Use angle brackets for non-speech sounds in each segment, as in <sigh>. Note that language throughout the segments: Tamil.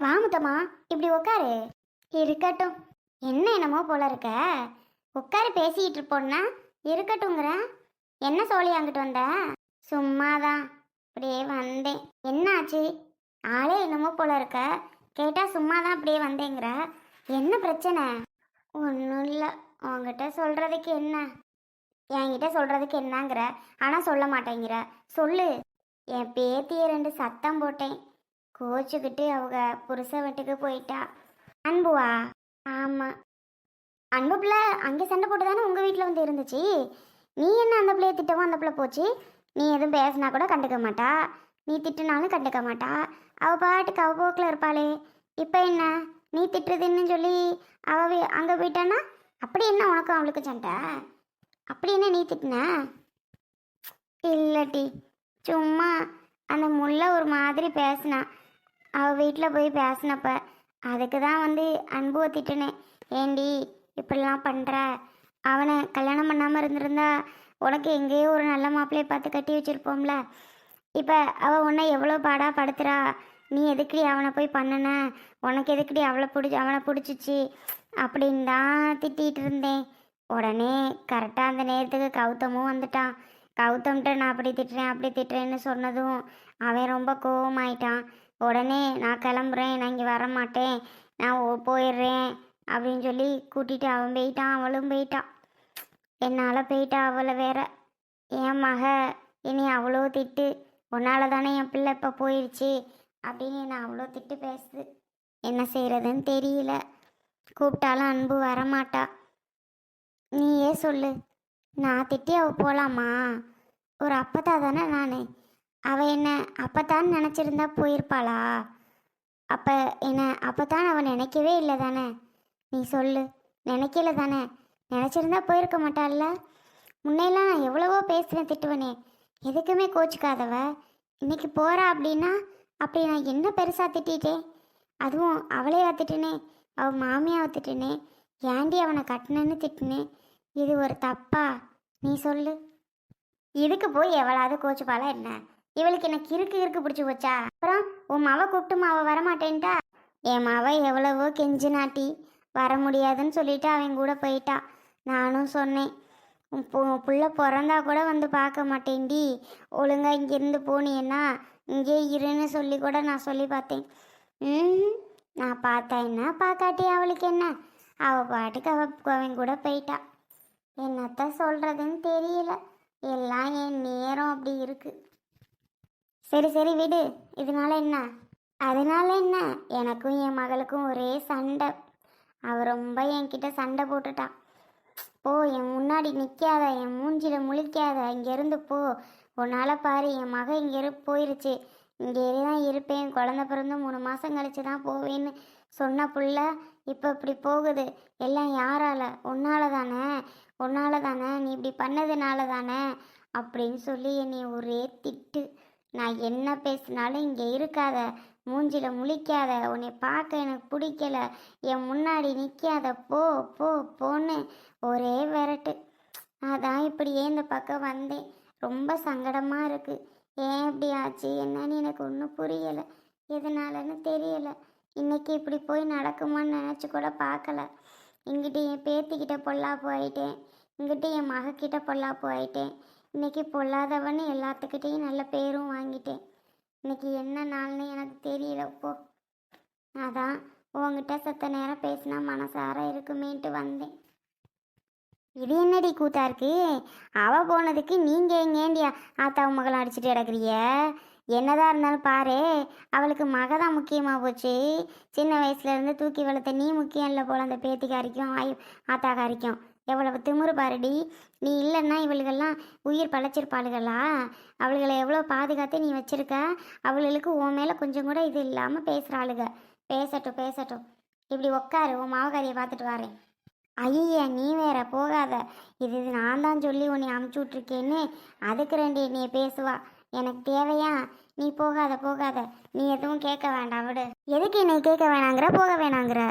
வா முத்தம்மா இப்படி உட்காரு இருக்கட்டும். என்ன என்னமோ போல இருக்க. உட்காரு பேசிக்கிட்டு இருப்போன்னா இருக்கட்டுங்கிற என்ன சோழி அங்கிட்டு வந்த? சும்மாதான். அப்படியே வந்தேன். என்ன ஆச்சு ஆளே என்னமோ போல இருக்க. கேட்டால் சும்மா தான் அப்படியே வந்தேங்கிற. என்ன பிரச்சனை? ஒன்றும் இல்லை உங்ககிட்ட சொல்கிறதுக்கு என்ன? என்கிட்ட சொல்கிறதுக்கு என்னங்கிற. ஆனால் சொல்ல மாட்டேங்கிற. சொல்லு. என் பேத்தியை ரெண்டு சத்தம் போட்டேன். கோச்சுக்கிட்டு அவங்க புருஷ வீட்டுக்கு போயிட்டா. அன்புவா? ஆமாம் அன்பு பிள்ளை அங்கே சண்டை போட்டு தானே உங்கள் வீட்டில் வந்து இருந்துச்சு? நீ என்ன அந்த பிள்ளைய திட்டவும் அந்த பிள்ளை போச்சு? நீ எதுவும் பேசினா கூட கண்டுக்க மாட்டா. நீ திட்டுனாலும் கண்டுக்க மாட்டா. அவள் பாட்டுக்கு அவ போக்கில் இருப்பாளே. இப்போ என்ன? நீ திட்டுறதுன்னு சொல்லி அவ அங்கே போயிட்டானா அப்படி என்ன உனக்கும் அவளுக்கு சண்டை? அப்படி என்ன நீ திட்டின? இல்லட்டி சும்மா அந்த முல்லை ஒரு மாதிரி பேசினா. அவள் வீட்டில் போய் பேசினப்ப அதுக்கு தான் வந்து அன்புவை திட்டினேன் ஏண்டி இப்படிலாம் பண்ணுற அவனை கல்யாணம் பண்ணாமல் இருந்திருந்தா உனக்கு எங்கேயோ ஒரு நல்ல மாப்பிள்ளையை பார்த்து கட்டி வச்சிருப்போம்ல. இப்போ அவள் உன்னை எவ்வளோ பாடா படுத்துறா? நீ எதுக்குடி அவனை போய் பண்ணுன? உனக்கு எதுக்குடி அவளை பிடிச்சி அவனை பிடிச்சிச்சு? அப்படின்னு தான் திட்டிகிட்டு இருந்தேன். உடனே கரெக்டாக அந்த நேரத்துக்கு கௌதமும் வந்துட்டான். கௌதம்கிட்ட நான் அப்படி திட்டுறேன் அப்படி திட்டுறேன்னு சொன்னதும் அவன் ரொம்ப கோவமாயிட்டான். உடனே நான் கிளம்புறேன் நான் இங்கே வர மாட்டேன் நான் ஓ- போயிடுறேன் அப்படின்னு சொல்லி கூட்டிகிட்டு அவன் போயிட்டான் அவளும் போயிட்டான். என்னால் போயிட்டா அவளை வேற. என் மக இனி அவ்வளோ திட்டு உன்னால தானே என் பிள்ளை இப்போ போயிடுச்சு அப்படின்னு என்னை அவ்வளோ திட்டு பேசுது. என்ன செய்கிறதுன்னு தெரியல. கூப்பிட்டாலும் அன்பு வரமாட்டா. நீயே சொல்லு நான் திட்டி அவள் போகலாமா ஒரு அப்பத்தா தானே நான். அவள் என்ன அப்போத்தான் நினச்சிருந்தா போயிருப்பாளா? அப்போ என்ன அப்போத்தான் அவன் நினைக்கவே இல்லை தானே? நீ சொல்லு. நினைக்கல தானே? நினச்சிருந்தா போயிருக்க மாட்டாள்ல? முன்னையெல்லாம் நான் எவ்வளவோ பேசுகிறேன் திட்டுவனே. எதுக்குமே கோச்சிக்காதவ. இன்னைக்கு போகிறா அப்படின்னா அப்படி நான் என்ன பெருசாக திட்டிட்டேன்? அதுவும் அவளே திட்டினே. அவள் மாமியாவை திட்டினே. ஏண்டி அவனை கட்டினேன்னு திட்டினேன் இது ஒரு தப்பா? நீ சொல்லு. இதுக்கு போய் எவ்வளாவது கோச்சுப்பாளா என்ன? இவளுக்கு எனக்கு இருக்கு இருக்கு பிடிச்சி போச்சா? அப்புறம் உன் மாவை கூப்பிட்டு மாவை வரமாட்டேன்ட்டா? என் மாவை எவ்வளவோ கெஞ்சு நாட்டி வர முடியாதுன்னு சொல்லிட்டு அவன் கூட போயிட்டா. நானும் சொன்னேன் உன் புள்ள பிறந்தா கூட வந்து பார்க்க மாட்டேன்டி. ஒழுங்கா இங்கேருந்து போனியன்னா இங்கே இருன்னு சொல்லி கூட நான் சொல்லி பார்த்தேன். ம் நான் பார்த்தா என்ன பார்க்காட்டி அவளுக்கு என்ன? அவள் பாட்டுக்கு அவள் அவன் கூட போயிட்டா. என்னத்த சொல்கிறதுன்னு தெரியல. எல்லாம் என் நேரம் அப்படி இருக்குது சரி சரி விடு. இதனால என்ன? அதனால என்ன? எனக்கும் என் மகளுக்கும் ஒரே சண்டை. அவர் ரொம்ப என்கிட்ட சண்டை போட்டுட்டான் போ என் முன்னாடி நிற்காத என் மூஞ்சில முழிக்காத இங்கேருந்து போ. உன்னால் பாரு என் மகன் இங்கேரு போயிருச்சு. இங்கேயே தான் இருப்பேன். குழந்த பிறந்து மூணு மாதம் கழிச்சு தான் போவேன்னு சொன்ன புள்ள இப்போ இப்படி போகுது. எல்லாம் யாரால? உன்னால தானே? உன்னால தானே? நீ இப்படி பண்ணதுனால தானே? அப்படின்னு சொல்லி என்னை ஒரே திட்டு. நான் என்ன பேசினாலும் இங்கே இருக்காத மூஞ்சில முழிக்காத உன்னை பார்க்க எனக்கு பிடிக்கல என் முன்னாடி நிற்காத போ போ போன்னு ஒரே விரட்டு. அதான் இப்படியே இந்த பக்கம் வந்தேன். ரொம்ப சங்கடமாக இருக்குது ஏன் இப்படி ஆச்சு? என்னன்னு எனக்கு ஒன்றும் புரியலை. எதனாலன்னு தெரியலை. இன்னைக்கு இப்படி போய் நடக்குமான்னு நினச்சி கூட பார்க்கல. இங்கிட்டு என் பேத்திக்கிட்ட பொல்லாப்பு ஆயிட்டேன். இங்கிட்டு என் மகக்கிட்ட பொல்லாப்பு ஆயிட்டேன். இன்னைக்கு பொல்லாதவன்னு எல்லாத்துக்கிட்டேயும் நல்ல பேரும் வாங்கிட்டேன். இன்னைக்கு என்ன நாள்னு எனக்கு தெரியல போ. அதான் உங்ககிட்ட சத்த நேரம் பேசினா மனசார இருக்குமேன்ட்டு வந்தேன். இது என்னடி கூத்தா இருக்கு? அவ போனதுக்கு நீங்க எங்கேண்டியா ஆத்தா மகளை அடிச்சுட்டு கிடக்குறிய என்னதான் இருந்தாலும் பாரு அவளுக்கு மக தான் முக்கியமாக போச்சு. சின்ன வயசுல இருந்து தூக்கி வளர்த்த நீ முக்கியம் இல்லை போல அந்த பேத்திக்காரிக்கும் ஆய் ஆத்தாக்காரிக்கும் எவ்வளவு திமிரு பாருடி. நீ இல்லைன்னா இவளுகெல்லாம் உயிர் பழைச்சிருப்பாளுகளா? அவளுகளை எவ்வளோ பாதுகாத்து நீ வச்சிருக்க? அவளுகளுக்கு உன் மேலே கொஞ்சம் கூட இது இல்லாமல் பேசுகிறாளுக பேசட்டும் பேசட்டும். இப்படி உட்காரு உன் மாவகாரியை பார்த்துட்டு வரேன். ஐயா நீ வேற போகாத. இது இது நான் தான் சொல்லி உன்னை அமுச்சு விட்ருக்கேன்னு அதுக்கு ரெண்டு நீ பேசுவா. எனக்கு தேவையா? நீ போகாத போகாத. நீ எதுவும் கேட்க வேண்டாம் விடு. எதுக்கு என்னை கேட்க வேணாங்கிற? போக வேணாங்கிற.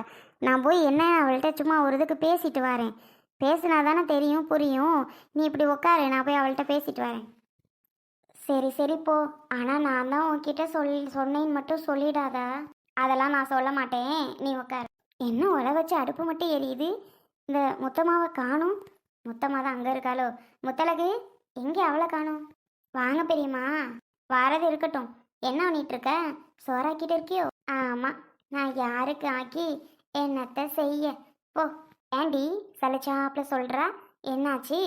நான் போய் என்ன அவள்கிட்ட சும்மா ஒரு இதுக்கு பேசிட்டு வரேன். பேசினா தானே தெரியும் புரியும். நீ இப்படி உட்காரு நான் போய் அவள்கிட்ட பேசிட்டு வரேன். சரி சரி போ. ஆனால் நான் தான் உன்கிட்ட சொல் சொன்னேன்னு மட்டும் சொல்லிடாத. அதெல்லாம் நான் சொல்ல மாட்டேன். நீ உட்காரு. என்ன உல வச்சு அடுப்பு மட்டும் எரியுது? இந்த முத்தம்மாவை காணும். முத்தம்மா தான் அங்கே இருக்காளோ? முத்தலகு எங்கே அவளை காணும்? வாங்க பெரியம்மா. வாரது இருக்கட்டும். என்ன பண்ணிட்டு இருக்க? சோறாக்கிட்டு இருக்கியோ? ஆமாம் நான் யாருக்கு ஆக்கி என்னத்த செய்ய? போ. ஏண்டி சலிச்சாப்புல சொல்கிறா என்னாச்சு?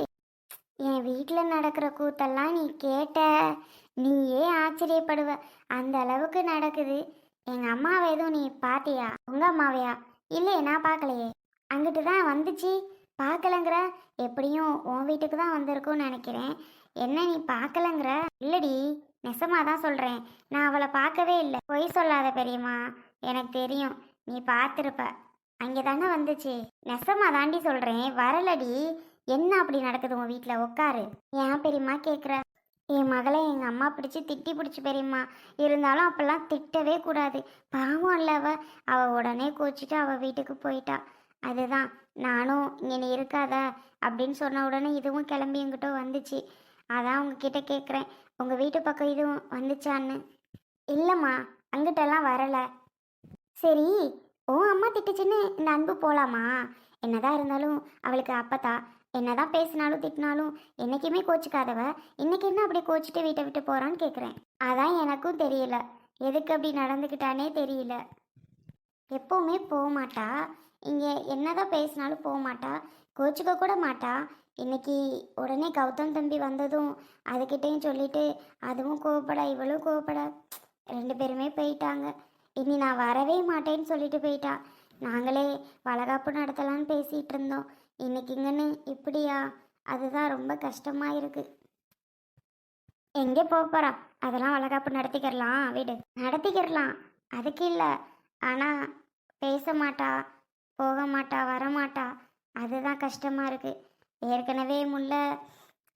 என் வீட்டில் நடக்கிற கூத்தெல்லாம் நீ கேட்ட. நீயே ஆச்சரியப்படுவ. அந்த அளவுக்கு நடக்குது. எங்கள் அம்மாவை எதுவும் நீ பாத்தியா? உங்கள் அம்மாவையா? இல்லையே நான் பார்க்கலையே அங்கிட்டு தான் வந்துச்சு. பார்க்கலங்கிற எப்படியும் உன் வீட்டுக்கு தான் வந்திருக்கும்னு நினைக்கிறேன். என்ன நீ பார்க்கலங்கிற இல்லடி நெசமாக தான் சொல்கிறேன் நான் அவளை பார்க்கவே இல்லை. பொய் சொல்லாத பெரியம்மா. எனக்கு தெரியும். நீ பார்த்துருப்ப அங்கே தானே வந்துச்சு. நெசமாக தாண்டி சொல்கிறேன் வரலடி. என்ன அப்படி நடக்குது உன் வீட்டில் உட்காரு. ஏன் பெரியம்மா கேட்குற என் மகளை எங்கள் அம்மா பிடிச்சி திட்டி பிடிச்சி பெரியம்மா. இருந்தாலும் அப்போல்லாம் திட்டவே கூடாது. பாவம் இல்லை அவ. அவள் உடனே கோச்சிட்டு அவள் வீட்டுக்கு போயிட்டா. அதுதான். நானும் இங்கே நீ இருக்காத அப்படின்னு சொன்ன உடனே இதுவும் கிளம்பி எங்கிட்ட வந்துச்சு. அதான் உங்ககிட்ட கேட்குறேன் உங்கள் வீட்டு பக்கம் இதுவும் வந்துச்சான்னு. இல்லைம்மா அங்கிட்டெல்லாம் வரலை. சரி ஓ அம்மா திட்டுச்சுன்னு இந்த அன்பு போகலாமா என்னதான் இருந்தாலும் அவளுக்கு அப்பத்தா. என்னதான் பேசினாலும் திட்டினாலும் என்னைக்குமே கோச்சிக்காதவ. இன்னைக்கு என்ன அப்படி கோச்சிட்டு வீட்டை விட்டு போறான்னு கேட்குறேன் அதான் எனக்கும் தெரியல. எதுக்கு அப்படி நடந்துக்கிட்டானே தெரியல. எப்போவுமே போக மாட்டா இங்கே என்னதான் பேசினாலும் போக மாட்டா கோச்சிக்க கூட மாட்டா. இன்னைக்கு உடனே கௌதம் தம்பி வந்ததும் அதுக்கிட்டேயும் சொல்லிட்டு அதுவும் கோவப்பட இவளும் கோவப்பட. ரெண்டு பேருமே போயிட்டாங்க. இனி நான் வரவே மாட்டேன்னு சொல்லிட்டு போயிட்டா. நாங்களே வளகாப்பு நடத்தலான்னு பேசிகிட்டு இருந்தோம். இன்னைக்குங்கன்னு இப்படியா? அதுதான் ரொம்ப கஷ்டமாக இருக்குது எங்கே போக போகிறா அதெல்லாம் வளகாப்பு நடத்திக்கிறலாம். வீடு. நடத்திக்கிறலாம். அதுக்கு இல்லை. ஆனால் பேச மாட்டா. போக மாட்டா. வரமாட்டா அதுதான் கஷ்டமாக இருக்குது ஏற்கனவே முல்ல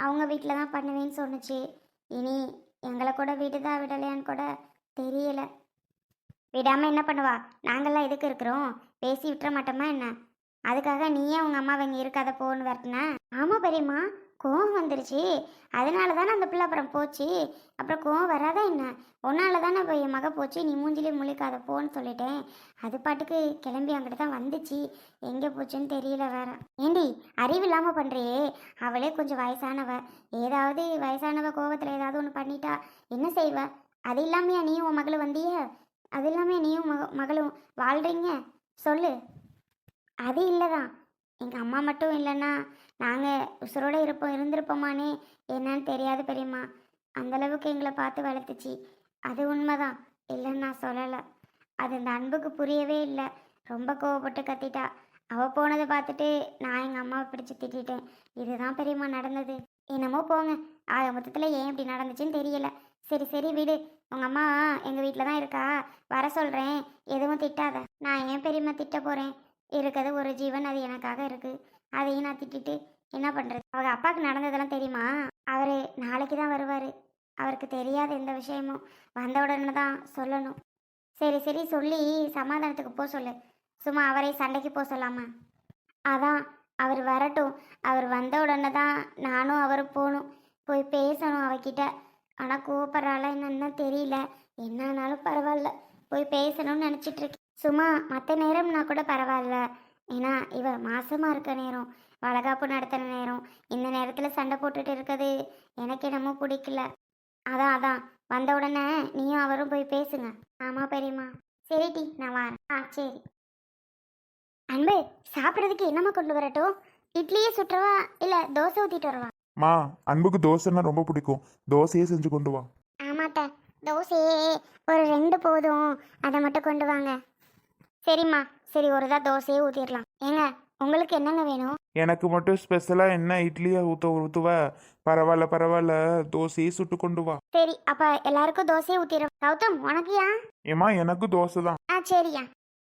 அவங்க வீட்டில் தான் பண்ணுவேன்னு சொன்னுச்சு. இனி எங்களை கூட விடுதா விடலையான்னு கூட தெரியலை. விடாமல் என்ன பண்ணுவா? நாங்கள்லாம் எதுக்கு இருக்கிறோம்? பேசி விட்டுற மாட்டோமா என்ன? அதுக்காக நீயே உங்கள் அம்மாவை இங்கே இருக்காத போன்னு வரட்டினா? ஆமாம் பெரியம்மா கோவம் வந்துருச்சு. அதனால தானே அந்த பிள்ளை அப்புறம் போச்சு? அப்புறம் கோவம் வராதா என்ன? உன்னால தானே இப்போ என் மக போச்சு நீ மூஞ்சிலே முழிக்காத போன்னு சொல்லிட்டேன். அது பாட்டுக்கு கிளம்பி அங்கிட்ட தான் வந்துச்சு. எங்கே போச்சுன்னு தெரியல வேற. ஏண்டி அறிவு இல்லாமல் பண்ணுறியே அவளே கொஞ்சம் வயசானவ. ஏதாவது வயசானவ கோவத்தில் ஏதாவது ஒன்று பண்ணிட்டா என்ன செய்வ? அது இல்லாமையா நீ உன் மகளை வந்திய? அது இல்லாமல் நீயும் மக மகளும் வாழ்கிறீங்க சொல்லு. அது இல்லைதான். எங்கள் அம்மா மட்டும் இல்லைன்னா நாங்கள் உசுரோடு இருப்போம் இருந்திருப்போமானே? என்னன்னு தெரியாது பெரியம்மா. அந்தளவுக்கு எங்களை பார்த்து வளர்த்துச்சு. அது உண்மைதான். இல்லைன்னு நான் சொல்லலை. அது இந்த அன்புக்கு புரியவே இல்லை. ரொம்ப கோவப்பட்டு கத்திட்டா. அவள் போனதை பார்த்துட்டு நான் எங்கள் அம்மாவை பிடிச்சி திட்டிட்டேன். இதுதான் பெரியம்மா நடந்தது. என்னமோ போங்க. ஆக மொத்தத்தில் ஏன் இப்படி நடந்துச்சுன்னு தெரியலை. சரி சரி விடு. உங்கள் அம்மா எங்கள் வீட்டில் தான் இருக்கா. வர சொல்கிறேன் எதுவும் திட்டாத. நான் ஏன் பெரியம்மா திட்ட போகிறேன் இருக்கிறது ஒரு ஜீவன் அது எனக்காக இருக்குது அதையும் நான் திட்டிட்டு என்ன பண்ணுறது அவங்க அப்பாவுக்கு நடந்ததெல்லாம் தெரியுமா? அவர் நாளைக்கு தான் வருவார். அவருக்கு தெரியாத எந்த விஷயமும் வந்த உடனே தான் சொல்லணும். சரி சரி சொல்லி சமாதானத்துக்கு போக சொல்லு. சும்மா அவரை சண்டைக்கு போக சொல்லாமா. அதான் அவர் வரட்டும். அவர் வந்த உடனே தான் நானும் அவரும் போகணும். போய் பேசணும் அவகிட்ட. ஆனால் கூப்பிட்றாளா என்னன்னு தெரியல. என்னன்னாலும் பரவாயில்ல. போய் பேசணும்னு நினச்சிட்டு இருக்கேன் சும்மா மற்ற நேரம்னா கூட பரவாயில்ல. ஏன்னா இவ மாசமாக இருக்க நேரம். வளகாப்பு நடத்துகிற நேரம். இந்த நேரத்தில் சண்டை போட்டுட்டு இருக்கிறது எனக்கு என்னமோ பிடிக்கல. அதான் அதான். வந்த உடனே நீயும் அவரும் போய் பேசுங்க. ஆமாம் பெரியம்மா. சரி டி. நான் வரேன். ஆ சரி. அன்பு சாப்பிட்றதுக்கு என்னம்மா கொண்டு வரட்டும்? இட்லியே சுட்டுறவா? இல்லை தோசை ஊற்றிட்டு வரவா? மா அன்புக்கு தோசைன்னா ரொம்ப பிடிக்கும். தோசையே செஞ்சு கொண்டு வா. ஆமாட்ட தோசையே ஒரு ரெண்டு போதும். அதை மட்டும் கொண்டு வாங்க. சரிம்மா. சரி ஒரு தான் தோசையே ஊற்றிடலாம் ஏங்க உங்களுக்கு என்னங்க வேணும்? எனக்கு மட்டும் ஸ்பெஷலாக என்ன இட்லியா ஊற்ற ஊற்றுவ பரவாயில்ல பரவாயில்ல. தோசையே சுட்டு கொண்டு வா. சரி அப்போ எல்லாருக்கும் தோசையே ஊற்றிடுறோம் கௌதம் உனக்குயா? ஏமா எனக்கு தோசை தான். ஆ சரியா.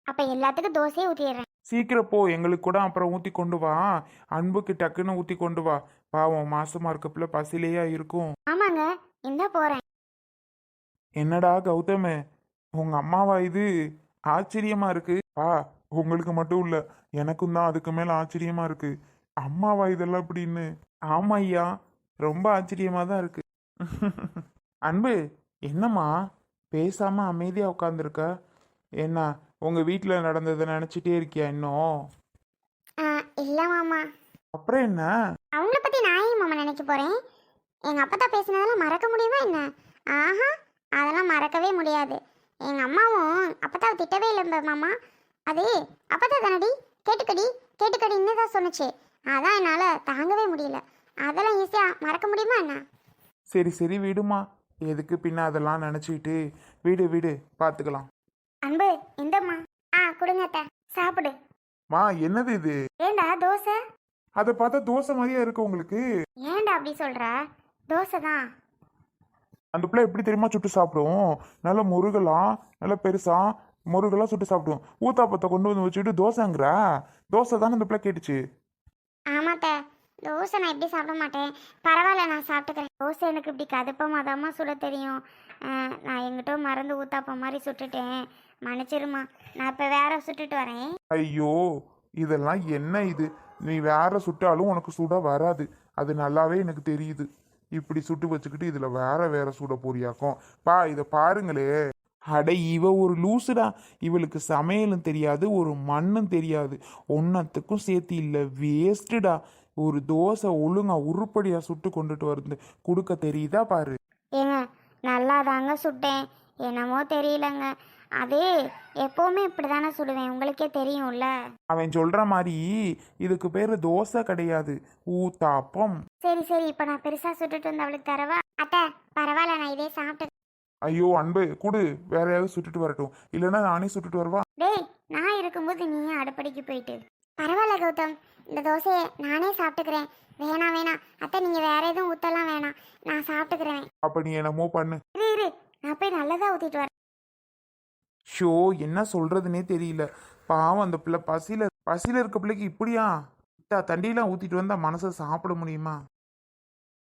அப்போ எல்லாத்துக்கும் தோசையே ஊற்றிடுறேன் சீக்கிரம் போ எங்களுக்கு கூட அப்புறம் ஊற்றி கொண்டு வா. அன்புக்கு டக்குன்னு ஊற்றி கொண்டு வா. பாவம் மாசமா இருக்கப்பல பசிலேயா இருக்கும். ஆமாங்க இந்த போகிறேன் என்னடா கௌதமு உங்க அம்மாவா இது? ஆச்சரியமா இருக்கு. பா உங்களுக்கு மட்டும் இல்ல எனக்கும் தான் அதுக்கு மேல ஆச்சரியமா இருக்கு. அம்மாவா இதெல்லாம் அப்படின்னு. ஆமா ஐயா ரொம்ப ஆச்சரியமா தான் இருக்கு. <laughs> அன்பு என்னம்மா பேசாம அமைதியா உட்காந்துருக்க என்ன உங்க வீட்டில் நடந்ததை நினச்சிட்டே இருக்கியா இன்னும்? ஆ இல்லை மாமா. அப்புறம் என்ன? அவங்கள பற்றி நான் ஏன் மாமா நினைக்க போகிறேன் எங்கள் அப்பத்தா பேசினதெல்லாம் மறக்க முடியுமா என்ன? ஆஹா அதெல்லாம் மறக்கவே முடியாது. எங்கள் அம்மாவும் அப்பத்தாவை திட்டவே இல்லை மாமா. அது அப்பத்தா தானடி? கேட்டுக்கடி கேட்டுக்கடின்னு தான் சொன்னுச்சு. அதான் என்னால் தாங்கவே முடியல. அதெல்லாம் ஈஸியாக மறக்க முடியுமா என்ன? சரி சரி விடுமா. எதுக்கு பின்ன அதெல்லாம் நினச்சிக்கிட்டு வீடு வீடு பார்த்துக்கலாம் அன்பு இந்தம்மா. ஆ கொடுங்க அத்தை. சாப்பிடு. மா என்னது இது? ஏண்டா தோசை? அதை பார்த்தா தோசை மாதிரியா இருக்கு உங்களுக்கு? ஏண்டா அப்படி சொல்ற? தோசை தான். அந்த பிள்ளை எப்படி தெரியுமா சுட்டு சாப்பிடும்? நல்ல முருகலாம் நல்ல பெருசா முருகலாம் சுட்டு சாப்பிடும். ஊத்தாப்பத்தை கொண்டு வந்து வச்சுட்டு தோசைங்கிறா? தோசை தானே அந்த பிள்ளை கேட்டுச்சு. ஆமாத்த தோசை நான் எப்படி சாப்பிட மாட்டேன். பரவாயில்ல நான் சாப்பிட்டுக்கிறேன். தோசை எனக்கு இப்படி கதுப்பமாக சுட தெரியும். அஹ், நான் எங்கிட்ட மறந்து ஊத்தாப்பம் மாதிரி சுட்டுட்டேன். மன்னிச்சிருமா நான் இப்போ வேற சுட்டுட்டு வரேன். ஐயோ இதெல்லாம் என்ன இது? நீ வேற சுட்டாலும் உனக்கு சுட வராது. அது நல்லாவே எனக்கு தெரியுது. இப்படி சுட்டு வச்சுக்கிட்டு இதுல வேற வேற சுட போறியாக்கும். பா இதை பாருங்களே. அட இவ ஒரு லூசுடா. இவளுக்கு சமையலும் தெரியாது ஒரு மண்ணும் தெரியாது. ஒன்னத்துக்கும் சேர்த்து இல்லை வேஸ்ட்டுடா. ஒரு தோசை ஒழுங்கா உருப்படியா சுட்டு கொண்டுட்டு வந்து கொடுக்க தெரியுதா பாரு? ஏங்க நல்லா தாங்க சுட்டேன். என்னமோ தெரியலங்க. அது எப்போவுமே இப்படி தானே சுடுவேன் உங்களுக்கே தெரியும்ல. அவன் சொல்ற மாதிரி இதுக்கு பேரு தோசை கிடையாது. ஊத்தாப்பம். சரி சரி. இப்போ நான் பெருசாக சுட்டுட்டு வந்து அவளுக்கு தரவா? அத்தை பரவாயில்ல. நான் இதே சாப்பிட்டு ஐயோ அன்பு குடு. வேற யாராவது சுட்டுட்டு வரட்டும். இல்லைன்னா நானே சுட்டுட்டு வரவா? டேய் நான் இருக்கும்போது நீ ஏன் அடுப்படிக்கு போயிட்டு? பரவாயில்ல கௌதம். இந்த தோசையை நானே சாப்பிட்டுக்கிறேன். வேணாம் வேணாம் அத்தை நீங்கள் வேற எதுவும் ஊற்றலாம் வேணாம். நான் சாப்பிட்டுக்கிறேன். அப்ப நீ என்னமோ பண்ணு. இரு இரு. நான் போய் நல்லதாக ஊற்றிட்டு வரேன். ஷோ என்ன சொல்றதுனே தெரியல. பாவம் அந்த பிள்ளை பசியில பசியில இருக்க பிள்ளைக்கு இப்படியா? இத்தா தண்டியெல்லாம் ஊத்திட்டு வந்தா மனசை சாப்பிட முடியுமா?